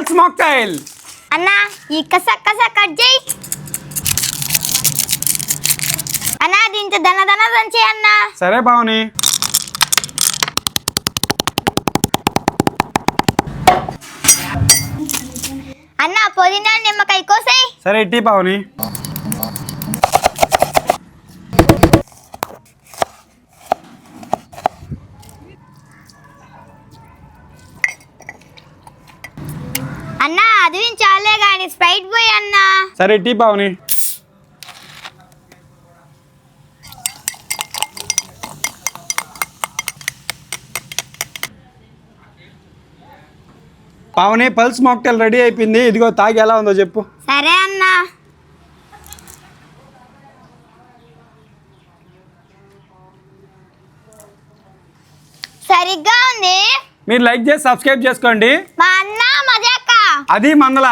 Pulse mocktail అన్నా ఈ కస కస కట్ చేయి. అన్నా దీంతో దన దన దంచి అన్నా. సరే పావని అన్నా పుదీనా నిమ్మకాయ కోసాయి. సరే ఇట్టి పావని అన్నా అది చాలే గాని స్ప్రైట్ పోయి అన్నా. సరే ఇట్టి Pavani. Pavani pulse mocktail ready అయిపోయింది. ఇదిగో తాగి ఎలా ఉందో చెప్పు. సరే అన్నా. సరిగ్గా ఉంది. మీరు లైక్ చేసి సబ్స్క్రైబ్ చేసుకోండి. మా అది మందల